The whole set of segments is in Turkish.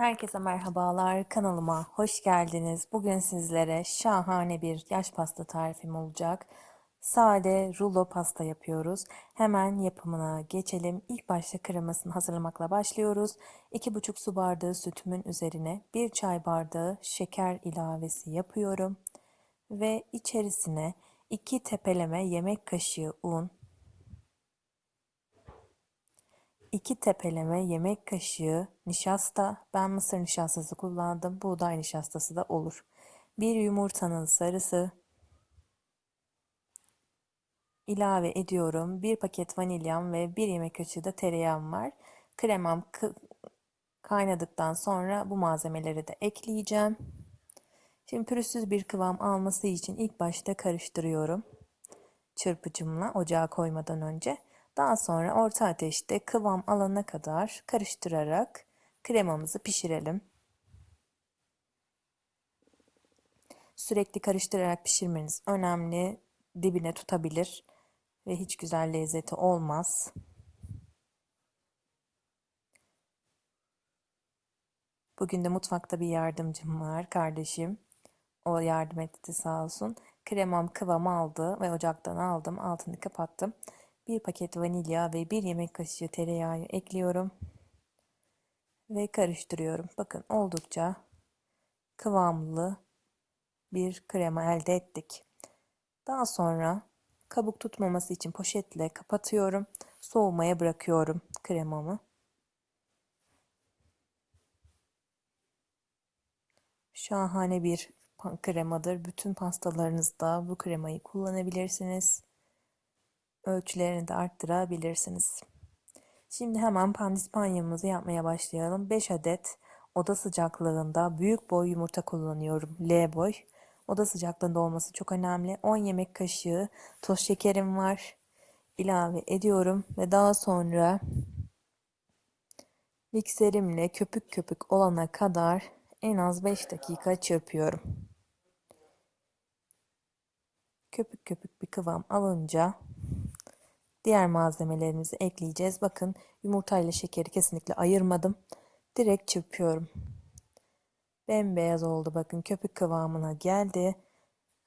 Herkese merhabalar. Kanalıma hoş geldiniz. Bugün sizlere şahane bir yaş pasta tarifim olacak. Sade rulo pasta yapıyoruz. Hemen yapımına geçelim. İlk başta kremasını hazırlamakla başlıyoruz. 2,5 su bardağı sütümün üzerine 1 çay bardağı şeker ilavesi yapıyorum. Ve içerisine 2 tepeleme yemek kaşığı un, 2 tepeleme yemek kaşığı nişasta. Ben mısır nişastası kullandım. Buğday nişastası da olur. Bir yumurtanın sarısı. ilave ediyorum. Bir paket vanilyam ve bir yemek kaşığı da tereyağım var. Kremam kaynadıktan sonra bu malzemeleri de ekleyeceğim. Şimdi pürüzsüz bir kıvam alması için ilk başta karıştırıyorum. Çırpıcımla ocağa koymadan önce. Daha sonra orta ateşte kıvam alana kadar karıştırarak kremamızı pişirelim. Sürekli karıştırarak pişirmeniz önemli. Dibine tutabilir ve hiç güzel lezzeti olmaz. Bugün de mutfakta bir yardımcım var kardeşim. O yardım etti sağ olsun. Kremam kıvam aldı ve ocaktan aldım. Altını kapattım. 1 paket vanilya ve 1 yemek kaşığı tereyağı ekliyorum. Ve karıştırıyorum. Bakın oldukça kıvamlı bir krema elde ettik. Daha sonra kabuk tutmaması için poşetle kapatıyorum. Soğumaya bırakıyorum kremamı. Şahane bir kremadır. Bütün pastalarınızda bu kremayı kullanabilirsiniz ölçülerini de arttırabilirsiniz. Şimdi hemen pandispanyamızı yapmaya başlayalım. 5 adet oda sıcaklığında büyük boy yumurta kullanıyorum. L boy. Oda sıcaklığında olması çok önemli. 10 yemek kaşığı toz şekerim var. İlave ediyorum ve daha sonra mikserimle köpük köpük olana kadar en az 5 dakika çırpıyorum. Köpük köpük bir kıvam alınca Diğer malzemelerimizi ekleyeceğiz. Bakın yumurta ile şekeri kesinlikle ayırmadım. Direkt çırpıyorum. Bembeyaz oldu bakın köpük kıvamına geldi.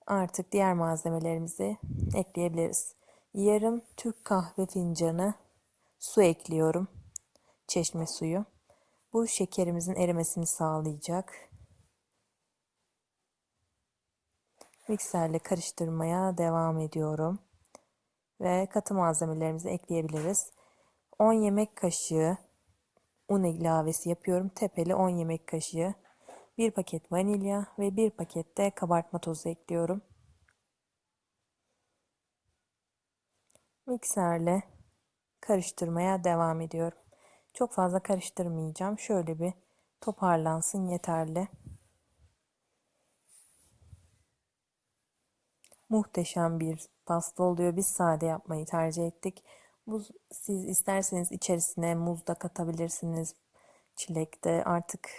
Artık diğer malzemelerimizi ekleyebiliriz. Yarım Türk kahve fincanı su ekliyorum. Çeşme suyu. Bu şekerimizin erimesini sağlayacak. Mikserle karıştırmaya devam ediyorum ve katı malzemelerimizi ekleyebiliriz. 10 yemek kaşığı un ilavesi yapıyorum. Tepeli 10 yemek kaşığı. 1 paket vanilya ve 1 paket de kabartma tozu ekliyorum. Mikserle karıştırmaya devam ediyorum. Çok fazla karıştırmayacağım. Şöyle bir toparlansın yeterli. Muhteşem bir pasta oluyor. Biz sade yapmayı tercih ettik. Bu siz isterseniz içerisine muz da katabilirsiniz. Çilek de artık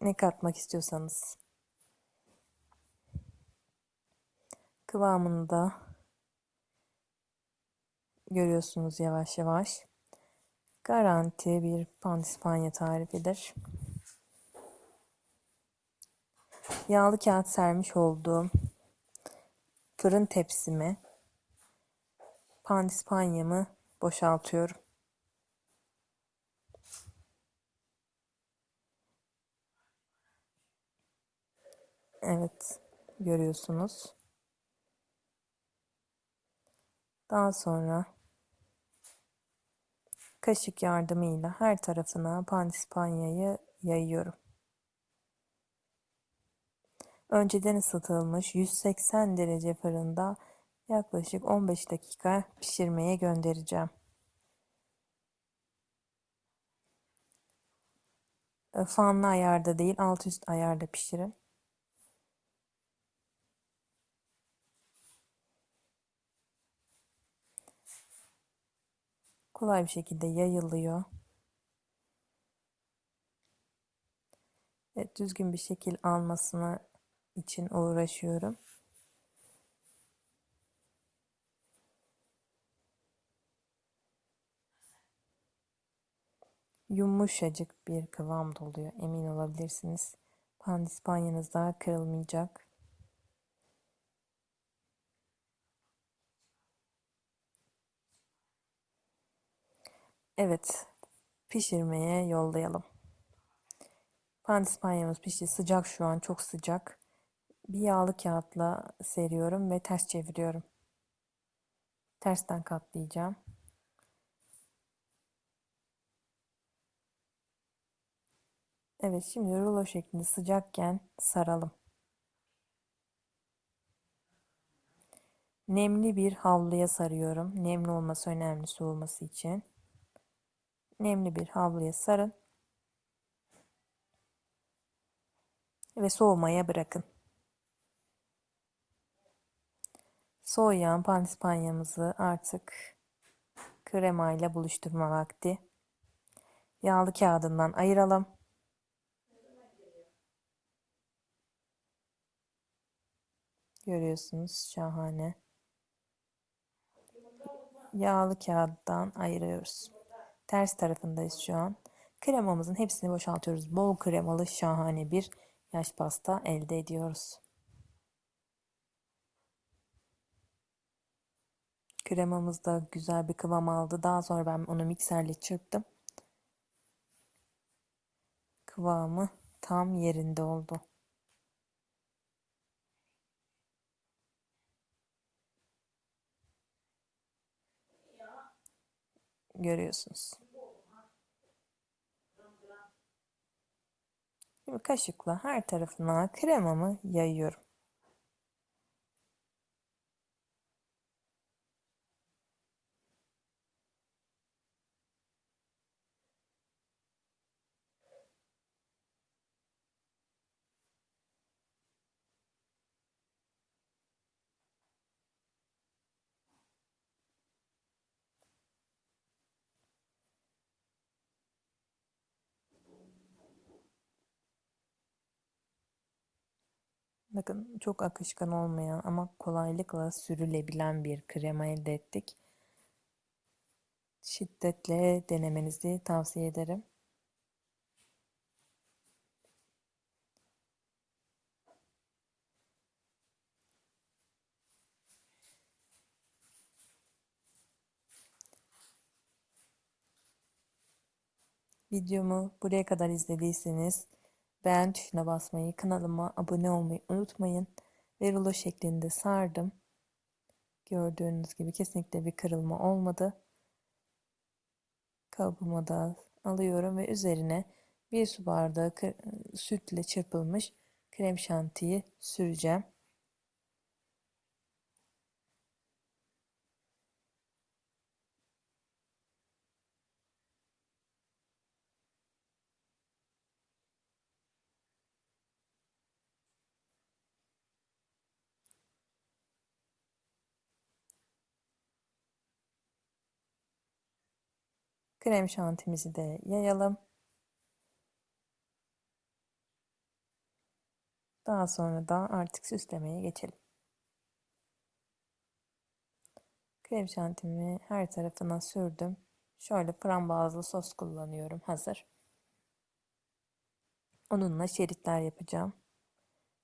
ne katmak istiyorsanız. Kıvamını da görüyorsunuz yavaş yavaş. Garanti bir pandispanya tarifidir. Yağlı kağıt sermiş olduğum fırın tepsime pandispanyamı boşaltıyorum. Evet, görüyorsunuz. Daha sonra kaşık yardımıyla her tarafına pandispanyayı yayıyorum. Önceden ısıtılmış 180 derece fırında yaklaşık 15 dakika pişirmeye göndereceğim. E, fanlı ayarda değil alt üst ayarda pişirin. Kolay bir şekilde yayılıyor. Evet, düzgün bir şekil almasını için uğraşıyorum. yumuşacık bir kıvam oluyor. Emin olabilirsiniz. Pandispanyanız da kırılmayacak. Evet, pişirmeye yollayalım. Pandispanyamız pişti. Sıcak şu an, çok sıcak. Bir yağlı kağıtla seriyorum ve ters çeviriyorum. Tersten katlayacağım. Evet, şimdi rulo şeklinde sıcakken saralım. Nemli bir havluya sarıyorum. Nemli olması önemli soğuması için. Nemli bir havluya sarın. Ve soğumaya bırakın. Soğuyan pandispanyamızı artık krema ile buluşturma vakti. Yağlı kağıdından ayıralım. Görüyorsunuz şahane. Yağlı kağıttan ayırıyoruz. Ters tarafındayız şu an. Kremamızın hepsini boşaltıyoruz. Bol kremalı şahane bir yaş pasta elde ediyoruz. Kremamız da güzel bir kıvam aldı. Daha sonra ben onu mikserle çırptım. Kıvamı tam yerinde oldu. Görüyorsunuz. Şimdi kaşıkla her tarafına kremamı yayıyorum. Bakın çok akışkan olmayan ama kolaylıkla sürülebilen bir krema elde ettik. Şiddetle denemenizi tavsiye ederim. Videomu buraya kadar izlediyseniz beğen tuşuna basmayı, kanalıma abone olmayı unutmayın. Ve rulo şeklinde sardım. Gördüğünüz gibi kesinlikle bir kırılma olmadı. Kalıbıma da alıyorum ve üzerine bir su bardağı sütle çırpılmış krem şantiyi süreceğim. Krem şantimizi de yayalım. Daha sonra da artık süslemeye geçelim. Krem şantimi her tarafına sürdüm. Şöyle frambuazlı sos kullanıyorum. Hazır. Onunla şeritler yapacağım.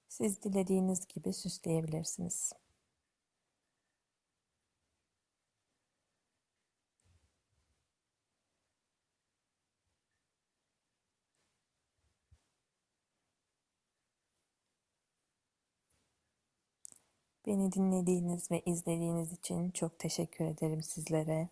Siz dilediğiniz gibi süsleyebilirsiniz. Beni dinlediğiniz ve izlediğiniz için çok teşekkür ederim sizlere.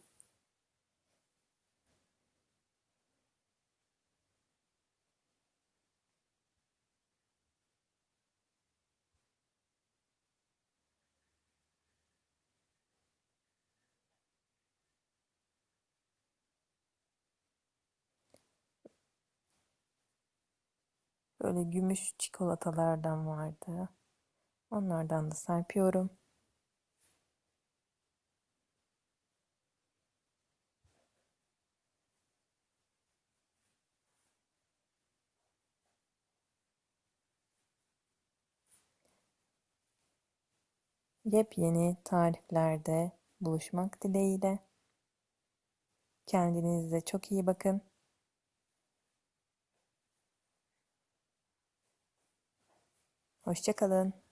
Böyle gümüş çikolatalardan vardı. Onlardan da serpiyorum. yepyeni tariflerde buluşmak dileğiyle. Kendinize çok iyi bakın. Hoşçakalın.